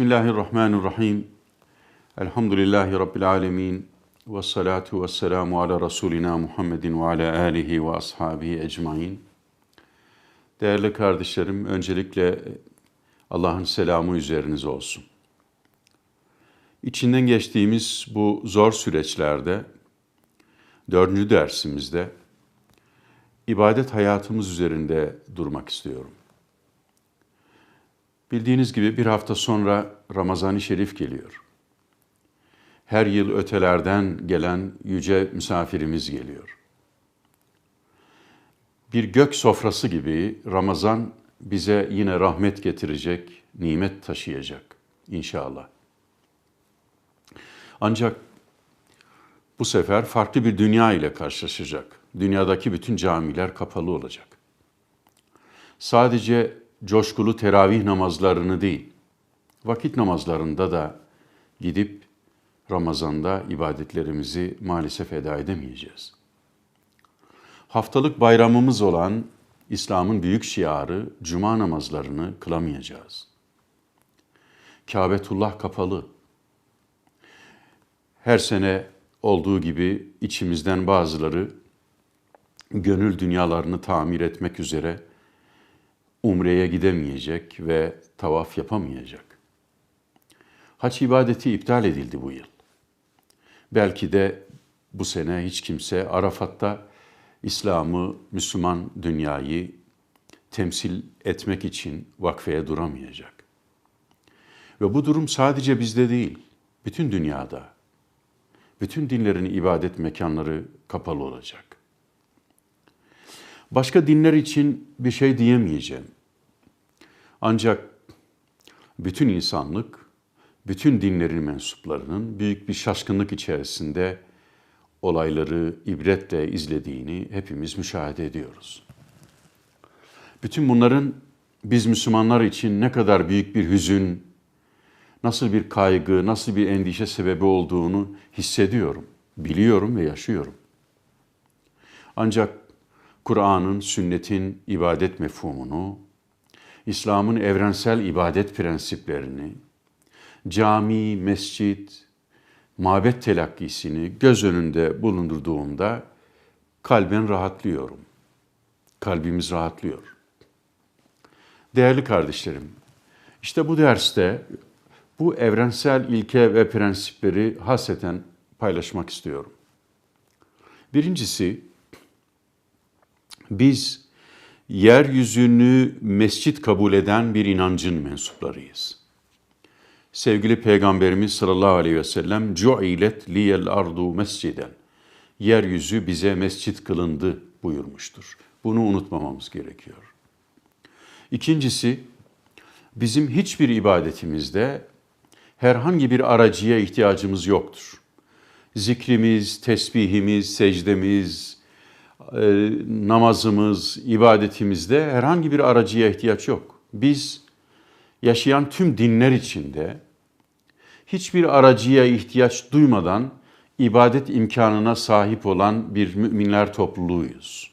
Bismillahirrahmanirrahim. Elhamdülillahi Rabbil alemin. Ve salatu ve selamu ala Resulina Muhammedin ve ala alihi ve ashabihi ecmain. Değerli kardeşlerim, öncelikle Allah'ın selamı üzerinize olsun. İçinden geçtiğimiz bu zor süreçlerde, dördüncü dersimizde ibadet hayatımız üzerinde durmak istiyorum. Bildiğiniz gibi bir hafta sonra Ramazan-ı Şerif geliyor. Her yıl ötelerden gelen yüce misafirimiz geliyor. Bir gök sofrası gibi Ramazan bize yine rahmet getirecek, nimet taşıyacak inşallah. Ancak bu sefer farklı bir dünya ile karşılaşacak. Dünyadaki bütün camiler kapalı olacak. Sadece coşkulu teravih namazlarını değil, vakit namazlarında da gidip Ramazan'da ibadetlerimizi maalesef eda edemeyeceğiz. Haftalık bayramımız olan İslam'ın büyük şiarı cuma namazlarını kılamayacağız. Kâbetullah kapalı. Her sene olduğu gibi içimizden bazıları gönül dünyalarını tamir etmek üzere umreye gidemeyecek ve tavaf yapamayacak. Haç ibadeti iptal edildi bu yıl. Belki de bu sene hiç kimse Arafat'ta İslam'ı, Müslüman dünyayı temsil etmek için vakfeye duramayacak. Ve bu durum sadece bizde değil, bütün dünyada. Bütün dinlerin ibadet mekanları kapalı olacak. Başka dinler için bir şey diyemeyeceğim. Ancak bütün insanlık, bütün dinlerin mensuplarının büyük bir şaşkınlık içerisinde olayları ibretle izlediğini hepimiz müşahede ediyoruz. Bütün bunların biz Müslümanlar için ne kadar büyük bir hüzün, nasıl bir kaygı, nasıl bir endişe sebebi olduğunu hissediyorum, biliyorum ve yaşıyorum. Ancak Kur'an'ın, sünnetin ibadet mefhumunu, İslam'ın evrensel ibadet prensiplerini, cami, mescit, mabet telakkisini göz önünde bulundurduğumda kalben rahatlıyorum. Kalbimiz rahatlıyor. Değerli kardeşlerim, işte bu derste bu evrensel ilke ve prensipleri haseten paylaşmak istiyorum. Birincisi, biz yeryüzünü mescit kabul eden bir inancın mensuplarıyız. Sevgili Peygamberimiz sallallahu aleyhi ve sellem cu'ilet liyel ardu mesciden. Yeryüzü bize mescit kılındı buyurmuştur. Bunu unutmamamız gerekiyor. İkincisi, bizim hiçbir ibadetimizde herhangi bir aracıya ihtiyacımız yoktur. Zikrimiz, tesbihimiz, secdemiz, namazımız, ibadetimizde herhangi bir aracıya ihtiyaç yok. Biz yaşayan tüm dinler içinde hiçbir aracıya ihtiyaç duymadan ibadet imkanına sahip olan bir müminler topluluğuyuz.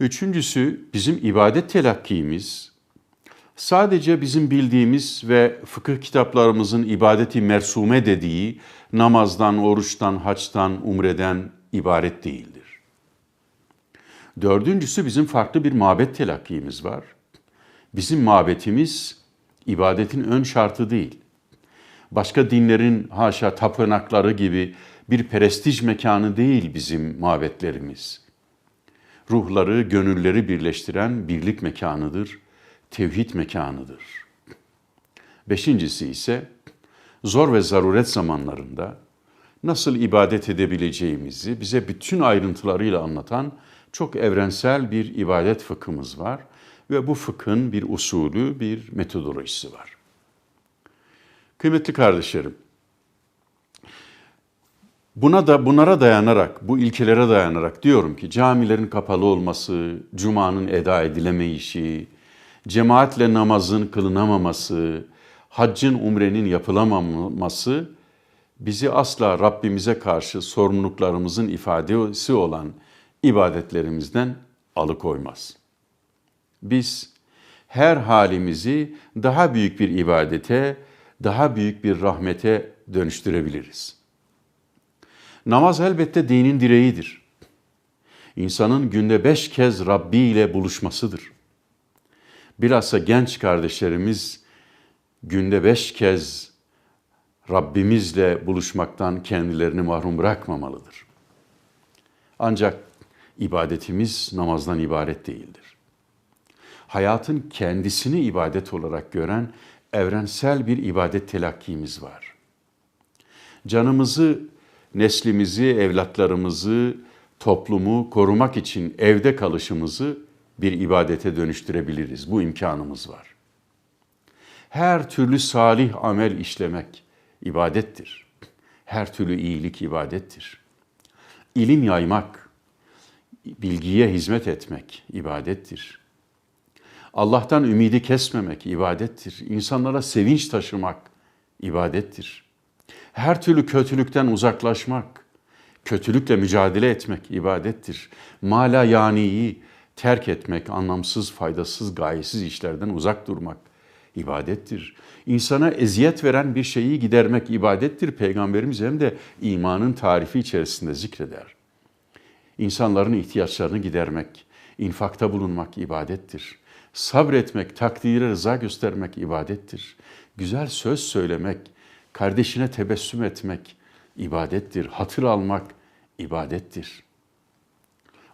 Üçüncüsü bizim ibadet telakkimiz sadece bizim bildiğimiz ve fıkıh kitaplarımızın ibadeti mersume dediği namazdan, oruçtan, haçtan, umreden ibaret değildir. Dördüncüsü bizim farklı bir mabet telakkimiz var. Bizim mabetimiz ibadetin ön şartı değil. Başka dinlerin haşa tapınakları gibi bir prestij mekanı değil bizim mabetlerimiz. Ruhları, gönülleri birleştiren birlik mekanıdır, tevhid mekanıdır. Beşincisi ise zor ve zaruret zamanlarında nasıl ibadet edebileceğimizi bize bütün ayrıntılarıyla anlatan çok evrensel bir ibadet fıkhımız var ve bu fıkhın bir usulü, bir metodolojisi var. Kıymetli kardeşlerim, buna da bunlara dayanarak, bu ilkelere dayanarak diyorum ki camilerin kapalı olması, cumanın eda edilemeyişi, cemaatle namazın kılınamaması, haccın umrenin yapılamaması bizi asla Rabbimize karşı sorumluluklarımızın ifadesi olan ibadetlerimizden alıkoymaz. Biz her halimizi daha büyük bir ibadete, daha büyük bir rahmete dönüştürebiliriz. Namaz elbette dinin direğidir. İnsanın günde beş kez Rabbi ile buluşmasıdır. Bilhassa genç kardeşlerimiz günde beş kez Rabbimizle buluşmaktan kendilerini mahrum bırakmamalıdır. Ancak ibadetimiz namazdan ibaret değildir. Hayatın kendisini ibadet olarak gören evrensel bir ibadet telakkimiz var. Canımızı, neslimizi, evlatlarımızı, toplumu korumak için evde kalışımızı bir ibadete dönüştürebiliriz. Bu imkanımız var. Her türlü salih amel işlemek ibadettir. Her türlü iyilik ibadettir. İlim yaymak, bilgiye hizmet etmek ibadettir. Allah'tan ümidi kesmemek ibadettir. İnsanlara sevinç taşımak ibadettir. Her türlü kötülükten uzaklaşmak, kötülükle mücadele etmek ibadettir. Mala yaniyi terk etmek, anlamsız, faydasız, gayesiz işlerden uzak durmak ibadettir. İnsana eziyet veren bir şeyi gidermek ibadettir. Peygamberimiz hem de imanın tarifi içerisinde zikreder. İnsanların ihtiyaçlarını gidermek, infakta bulunmak ibadettir. Sabretmek, takdire rıza göstermek ibadettir. Güzel söz söylemek, kardeşine tebessüm etmek ibadettir. Hatır almak ibadettir.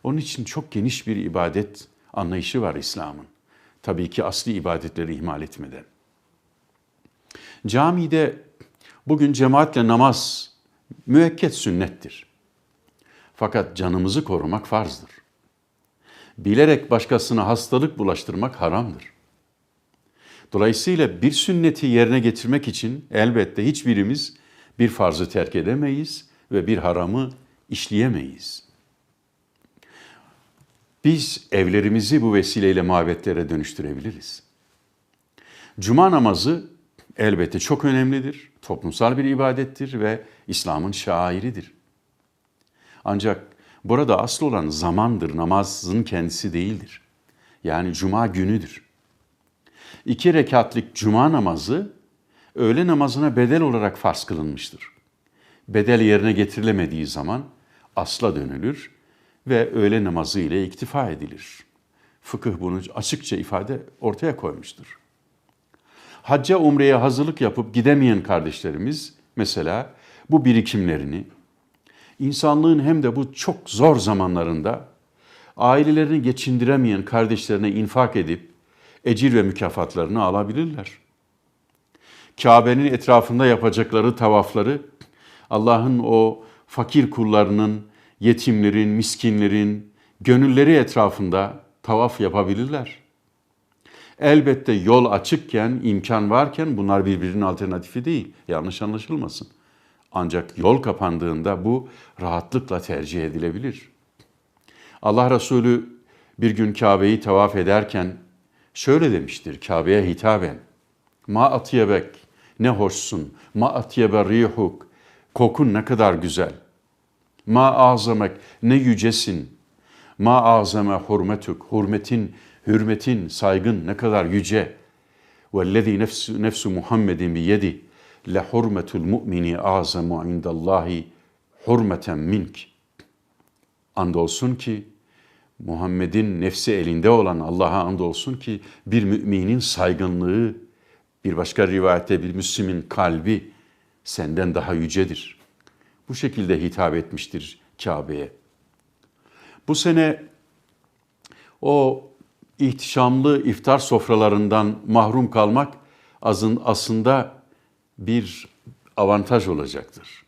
Onun için çok geniş bir ibadet anlayışı var İslam'ın. Tabii ki asli ibadetleri ihmal etmeden. Camide bugün cemaatle namaz müekket sünnettir. Fakat canımızı korumak farzdır. Bilerek başkasına hastalık bulaştırmak haramdır. Dolayısıyla bir sünneti yerine getirmek için elbette hiçbirimiz bir farzı terk edemeyiz ve bir haramı işleyemeyiz. Biz evlerimizi bu vesileyle mabetlere dönüştürebiliriz. Cuma namazı elbette çok önemlidir, toplumsal bir ibadettir ve İslam'ın şairidir. Ancak burada asıl olan zamandır, namazın kendisi değildir. Yani cuma günüdür. İki rekatlik cuma namazı öğle namazına bedel olarak farz kılınmıştır. Bedel yerine getirilemediği zaman asla dönülür ve öğle namazı ile iktifa edilir. Fıkıh bunu açıkça ifade ortaya koymuştur. Hacca umreye hazırlık yapıp gidemeyen kardeşlerimiz mesela bu birikimlerini insanlığın hem de bu çok zor zamanlarında ailelerini geçindiremeyen kardeşlerine infak edip ecir ve mükafatlarını alabilirler. Kabe'nin etrafında yapacakları tavafları Allah'ın o fakir kullarının, yetimlerin, miskinlerin gönülleri etrafında tavaf yapabilirler. Elbette yol açıkken, imkan varken bunlar birbirinin alternatifi değil. Yanlış anlaşılmasın. Ancak yol kapandığında bu rahatlıkla tercih edilebilir. Allah Resulü bir gün Kabe'yi tavaf ederken şöyle demiştir Kabe'ye hitaben. Ma atiyebek, ne hoşsun. Ma atiyebe rihuk, kokun ne kadar güzel. Ma azamek, ne yücesin. Ma azame hurmetuk, hürmetin, hürmetin, saygın ne kadar yüce. Vellezî nefsu, nefsu Muhammedin biyedi le hurmetul mu'mini azamu indallahi hurmeten mink. Andolsun ki Muhammed'in nefsi elinde olan Allah'a andolsun ki bir müminin saygınlığı, bir başka rivayette bir Müslümin kalbi senden daha yücedir. Bu şekilde hitap etmiştir Kabe'ye. Bu sene o ihtişamlı iftar sofralarından mahrum kalmak aslında bir avantaj olacaktır.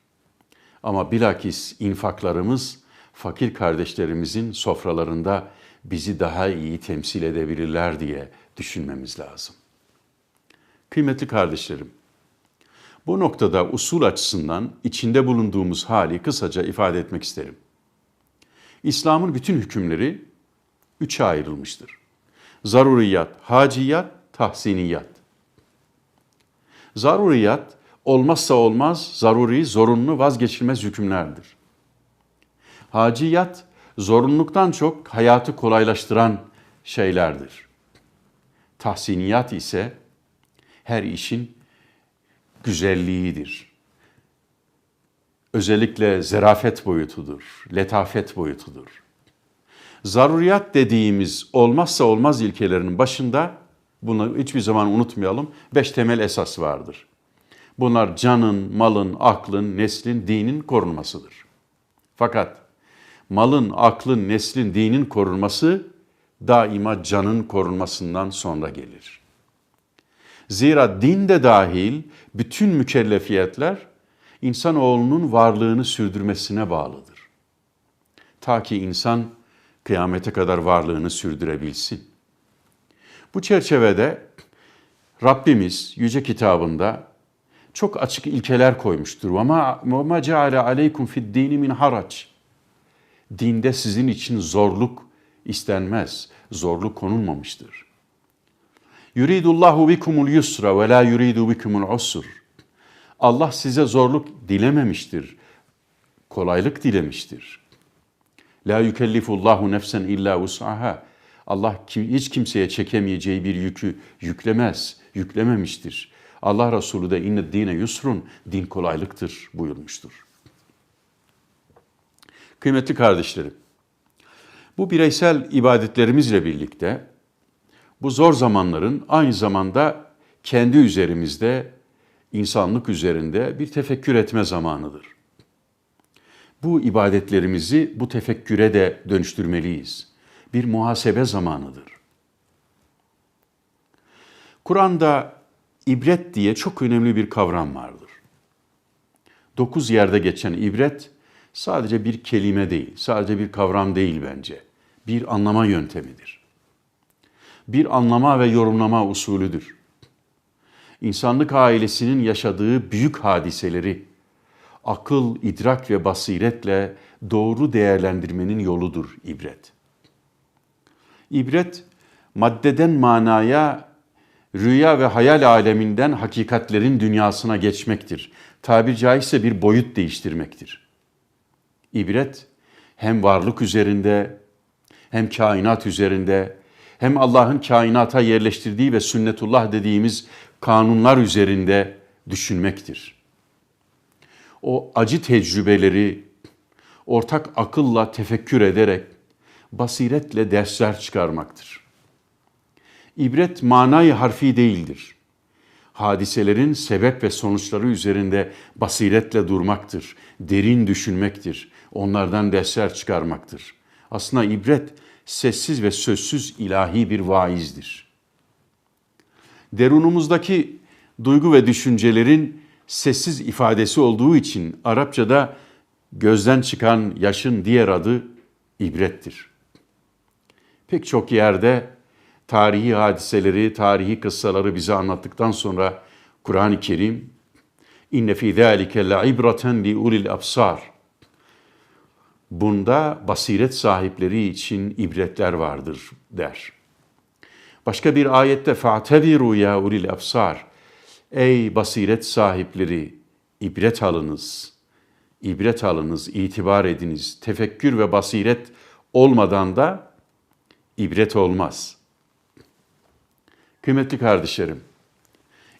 Ama bilakis infaklarımız fakir kardeşlerimizin sofralarında bizi daha iyi temsil edebilirler diye düşünmemiz lazım. Kıymetli kardeşlerim, bu noktada usul açısından içinde bulunduğumuz hali kısaca ifade etmek isterim. İslam'ın bütün hükümleri üçe ayrılmıştır. Zaruriyat, haciyat, tahsiniyat. Zaruriyat olmazsa olmaz, zaruri, zorunlu, vazgeçilmez hükümlerdir. Haciyat zorunluluktan çok hayatı kolaylaştıran şeylerdir. Tahsiniyat ise her işin güzelliğidir. Özellikle zerafet boyutudur, letafet boyutudur. Zaruriyat dediğimiz olmazsa olmaz ilkelerinin başında bunu hiçbir zaman unutmayalım. Beş temel esas vardır. Bunlar canın, malın, aklın, neslin, dinin korunmasıdır. Fakat malın, aklın, neslin, dinin korunması daima canın korunmasından sonra gelir. Zira din de dahil bütün mükellefiyetler insanoğlunun varlığını sürdürmesine bağlıdır. Ta ki insan kıyamete kadar varlığını sürdürebilsin. Bu çerçevede Rabbimiz yüce kitabında çok açık ilkeler koymuştur. Ama ma ceale aleykum fid dini min harac. Dinde sizin için zorluk istenmez. Zorluk konulmamıştır. Yuridullahu bikumul yusra ve la yuridu bikumul usr. Allah size zorluk dilememiştir. Kolaylık dilemiştir. La yükellifullahu nefsen illa vus'aha. Allah hiç kimseye çekemeyeceği bir yükü yüklemez, yüklememiştir. Allah Resulü de inne dine yusrun, din kolaylıktır buyurmuştur. Kıymetli kardeşlerim, bu bireysel ibadetlerimizle birlikte bu zor zamanların aynı zamanda kendi üzerimizde, insanlık üzerinde bir tefekkür etme zamanıdır. Bu ibadetlerimizi bu tefekküre de dönüştürmeliyiz. Bir muhasebe zamanıdır. Kur'an'da ibret diye çok önemli bir kavram vardır. Dokuz yerde geçen ibret sadece bir kelime değil, sadece bir kavram değil bence. Bir anlama yöntemidir. Bir anlama ve yorumlama usulüdür. İnsanlık ailesinin yaşadığı büyük hadiseleri akıl, idrak ve basiretle doğru değerlendirmenin yoludur ibret. İbret maddeden manaya, rüya ve hayal aleminden hakikatlerin dünyasına geçmektir. Tabir caizse bir boyut değiştirmektir. İbret hem varlık üzerinde, hem kainat üzerinde, hem Allah'ın kainata yerleştirdiği ve sünnetullah dediğimiz kanunlar üzerinde düşünmektir. O acı tecrübeleri ortak akılla tefekkür ederek basiretle dersler çıkarmaktır. İbret manayı harfi değildir. Hadiselerin sebep ve sonuçları üzerinde basiretle durmaktır, derin düşünmektir, onlardan dersler çıkarmaktır. Aslında ibret sessiz ve sözsüz ilahi bir vaizdir. Derunumuzdaki duygu ve düşüncelerin sessiz ifadesi olduğu için Arapçada gözden çıkan yaşın diğer adı ibrettir. Pek çok yerde tarihi hadiseleri, tarihi kıssaları bize anlattıktan sonra Kur'an-ı Kerim inne fî zâlike la ibraten li ulil absar. Bunda basiret sahipleri için ibretler vardır der. Başka bir ayette fa'tebiru ya ulil absar. Ey basiret sahipleri ibret alınız. İbret alınız, itibar ediniz. Tefekkür ve basiret olmadan da ibret olmaz. Kıymetli kardeşlerim,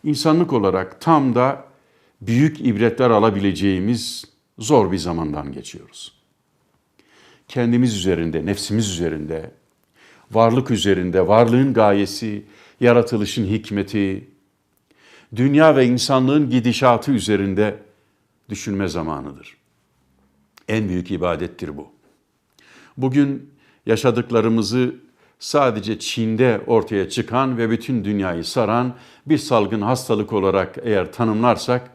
insanlık olarak tam da büyük ibretler alabileceğimiz zor bir zamandan geçiyoruz. Kendimiz üzerinde, nefsimiz üzerinde, varlık üzerinde, varlığın gayesi, yaratılışın hikmeti, dünya ve insanlığın gidişatı üzerinde düşünme zamanıdır. En büyük ibadettir bu. Bugün yaşadıklarımızı sadece Çin'de ortaya çıkan ve bütün dünyayı saran bir salgın hastalık olarak eğer tanımlarsak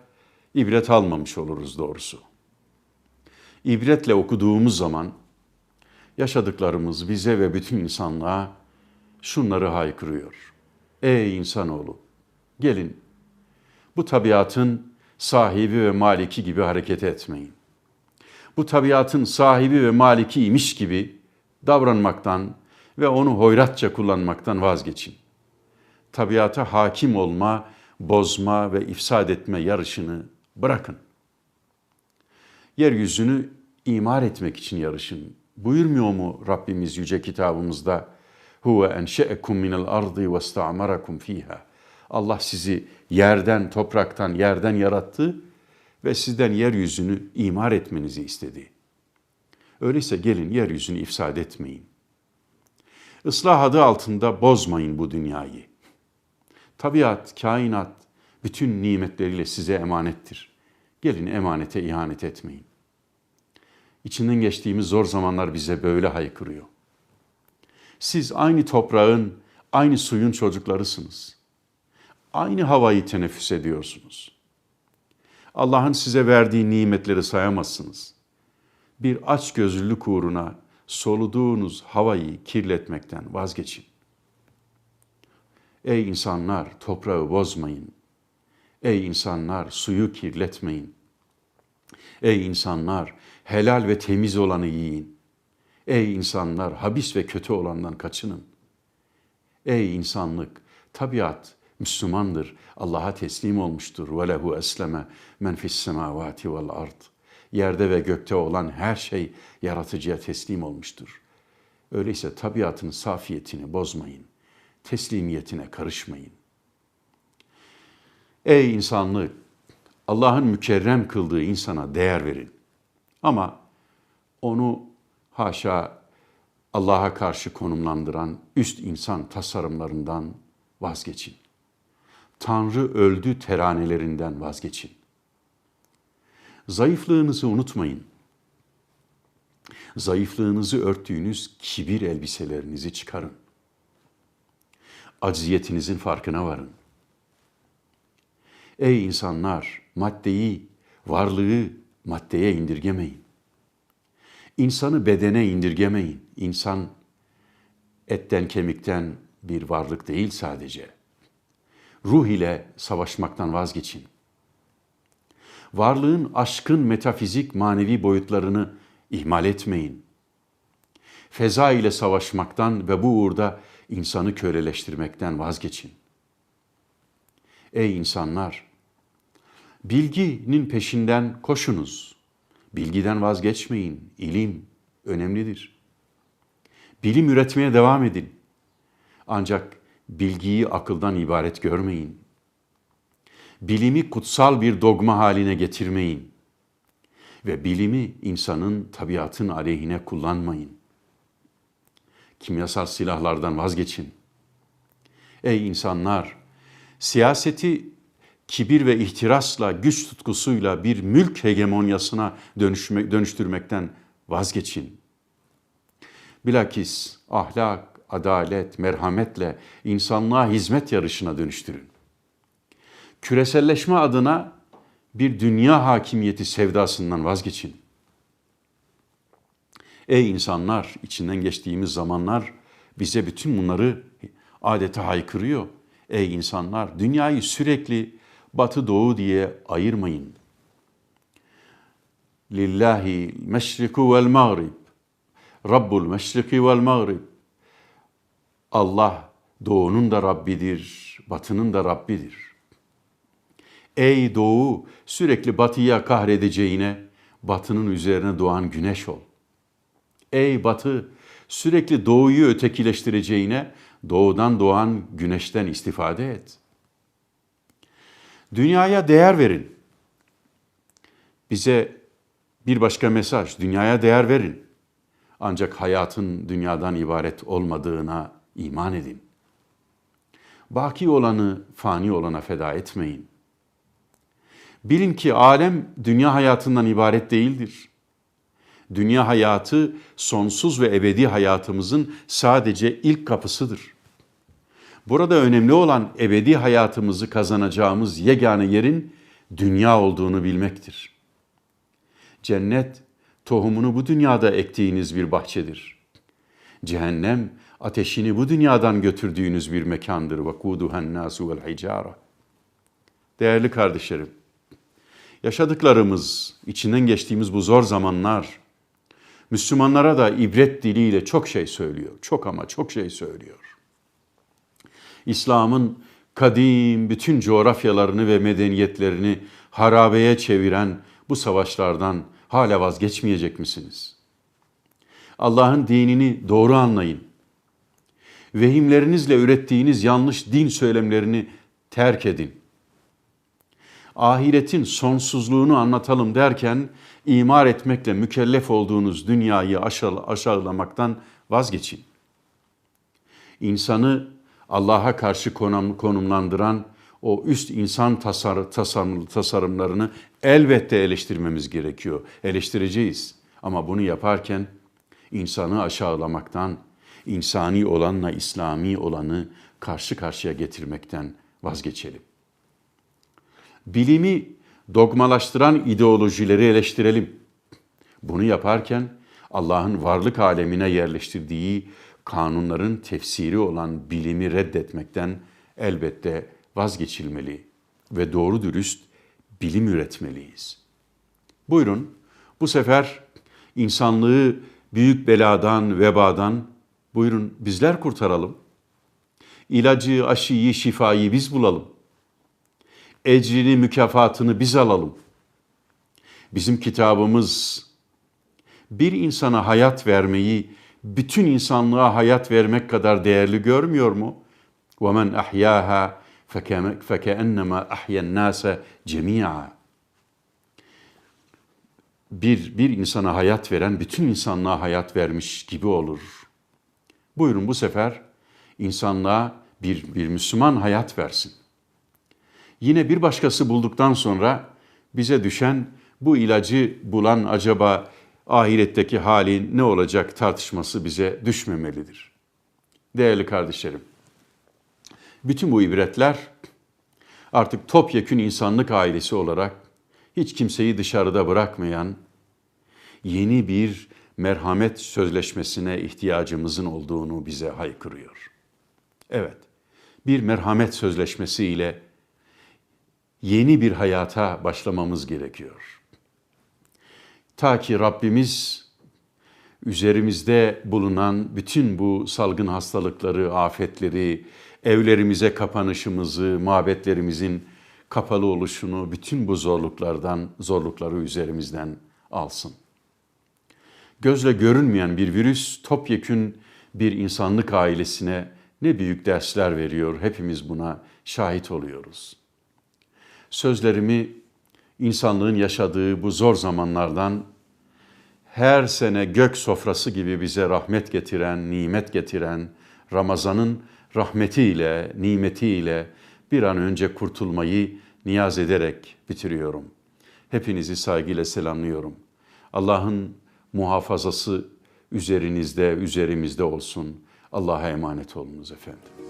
ibret almamış oluruz doğrusu. İbretle okuduğumuz zaman yaşadıklarımız bize ve bütün insanlığa şunları haykırıyor. Ey insanoğlu gelin bu tabiatın sahibi ve maliki gibi hareket etmeyin. Bu tabiatın sahibi ve malikiymiş gibi davranmaktan ve onu hoyratça kullanmaktan vazgeçin. Tabiata hakim olma, bozma ve ifsad etme yarışını bırakın. Yeryüzünü imar etmek için yarışın. Buyurmuyor mu Rabbimiz yüce kitabımızda? huve enşe'ekum minel ardı ve ista'marakum fiha. Allah sizi yerden, topraktan, yerden yarattı ve sizden yeryüzünü imar etmenizi istedi. Öyleyse gelin yeryüzünü ifsad etmeyin. Islah adı altında bozmayın bu dünyayı. Tabiat, kainat bütün nimetleriyle size emanettir. Gelin emanete ihanet etmeyin. İçinden geçtiğimiz zor zamanlar bize böyle haykırıyor. Siz aynı toprağın, aynı suyun çocuklarısınız. Aynı havayı teneffüs ediyorsunuz. Allah'ın size verdiği nimetleri sayamazsınız. Bir aç gözlülük uğruna soluduğunuz havayı kirletmekten vazgeçin. Ey insanlar toprağı bozmayın. Ey insanlar suyu kirletmeyin. Ey insanlar helal ve temiz olanı yiyin. Ey insanlar habis ve kötü olandan kaçının. Ey insanlık tabiat Müslümandır. Allah'a teslim olmuştur. Ve lehu esleme men fis semavati vel ard. Yerde ve gökte olan her şey yaratıcıya teslim olmuştur. Öyleyse tabiatın safiyetini bozmayın. Teslimiyetine karışmayın. Ey insanlık! Allah'ın mükerrem kıldığı insana değer verin. Ama onu haşa Allah'a karşı konumlandıran üst insan tasarımlarından vazgeçin. Tanrı öldü teranelerinden vazgeçin. Zayıflığınızı unutmayın. Zayıflığınızı örttüğünüz kibir elbiselerinizi çıkarın. Acziyetinizin farkına varın. Ey insanlar, maddeyi, varlığı maddeye indirgemeyin. İnsanı bedene indirgemeyin. İnsan etten kemikten bir varlık değil sadece. Ruh ile savaşmaktan vazgeçin. Varlığın aşkın metafizik manevi boyutlarını ihmal etmeyin. Feza ile savaşmaktan ve bu uğurda insanı köleleştirmekten vazgeçin. Ey insanlar! Bilginin peşinden koşunuz. Bilgiden vazgeçmeyin. İlim önemlidir. Bilim üretmeye devam edin. Ancak bilgiyi akıldan ibaret görmeyin. Bilimi kutsal bir dogma haline getirmeyin. Ve bilimi insanın tabiatın aleyhine kullanmayın. Kimyasal silahlardan vazgeçin. Ey insanlar! Siyaseti kibir ve ihtirasla, güç tutkusuyla bir mülk hegemonyasına dönüşme, dönüştürmekten vazgeçin. Bilakis ahlak, adalet, merhametle insanlığa hizmet yarışına dönüştürün. Küreselleşme adına bir dünya hakimiyeti sevdasından vazgeçin. Ey insanlar, içinden geçtiğimiz zamanlar bize bütün bunları adeta haykırıyor. Ey insanlar, dünyayı sürekli batı doğu diye ayırmayın. Lillahi meşriku vel mağrib. Rabbul meşriki vel mağrib. Allah doğunun da Rabbidir, batının da Rabbidir. Ey doğu sürekli batıya kahredeceğine batının üzerine doğan güneş ol. Ey batı sürekli doğuyu ötekileştireceğine doğudan doğan güneşten istifade et. Dünyaya değer verin. Bize bir başka mesaj, dünyaya değer verin. Ancak hayatın dünyadan ibaret olmadığına iman edin. Baki olanı fani olana feda etmeyin. Bilin ki alem dünya hayatından ibaret değildir. Dünya hayatı sonsuz ve ebedi hayatımızın sadece ilk kapısıdır. Burada önemli olan ebedi hayatımızı kazanacağımız yegane yerin dünya olduğunu bilmektir. Cennet tohumunu bu dünyada ektiğiniz bir bahçedir. Cehennem ateşini bu dünyadan götürdüğünüz bir mekandır. Vakuduhan nasu vel hicara. Değerli kardeşlerim, yaşadıklarımız, içinden geçtiğimiz bu zor zamanlar Müslümanlara da ibret diliyle çok şey söylüyor. Çok ama çok şey söylüyor. İslam'ın kadim bütün coğrafyalarını ve medeniyetlerini harabeye çeviren bu savaşlardan hala vazgeçmeyecek misiniz? Allah'ın dinini doğru anlayın. Vehimlerinizle ürettiğiniz yanlış din söylemlerini terk edin. Ahiretin sonsuzluğunu anlatalım derken imar etmekle mükellef olduğunuz dünyayı aşağılamaktan vazgeçin. İnsanı Allah'a karşı konumlandıran o üst insan tasar, tasarım, tasarımlarını elbette eleştirmemiz gerekiyor. Eleştireceğiz. Ama bunu yaparken insanı aşağılamaktan, insani olanla İslami olanı karşı karşıya getirmekten vazgeçelim. Bilimi dogmalaştıran ideolojileri eleştirelim. Bunu yaparken Allah'ın varlık alemine yerleştirdiği kanunların tefsiri olan bilimi reddetmekten elbette vazgeçilmeli ve doğru dürüst bilim üretmeliyiz. Buyurun bu sefer insanlığı büyük beladan, vebadan buyurun bizler kurtaralım. İlacı, aşıyı, şifayı biz bulalım. Ecrini, mükafatını biz alalım. Bizim kitabımız bir insana hayat vermeyi bütün insanlığa hayat vermek kadar değerli görmüyor mu? وَمَنْ أَحْيَاهَا فَكَأَنَّمَا أَحْيَا النَّاسَ جَمِيعًا bir, bir insana hayat veren bütün insanlığa hayat vermiş gibi olur. Buyurun bu sefer insanlığa bir, bir Müslüman hayat versin. Yine bir başkası bulduktan sonra bize düşen bu ilacı bulan acaba ahiretteki hali ne olacak tartışması bize düşmemelidir. Değerli kardeşlerim, bütün bu ibretler artık topyekün insanlık ailesi olarak hiç kimseyi dışarıda bırakmayan yeni bir merhamet sözleşmesine ihtiyacımızın olduğunu bize haykırıyor. Evet, bir merhamet sözleşmesi ile yeni bir hayata başlamamız gerekiyor. Ta ki Rabbimiz üzerimizde bulunan bütün bu salgın hastalıkları, afetleri, evlerimize kapanışımızı, mabetlerimizin kapalı oluşunu, bütün bu zorluklardan, zorlukları üzerimizden alsın. Gözle görünmeyen bir virüs topyekün bir insanlık ailesine ne büyük dersler veriyor. Hepimiz buna şahit oluyoruz. Sözlerimi insanlığın yaşadığı bu zor zamanlardan her sene gök sofrası gibi bize rahmet getiren, nimet getiren Ramazan'ın rahmetiyle, nimetiyle bir an önce kurtulmayı niyaz ederek bitiriyorum. Hepinizi saygıyla selamlıyorum. Allah'ın muhafazası üzerinizde, üzerimizde olsun. Allah'a emanet olunuz efendim.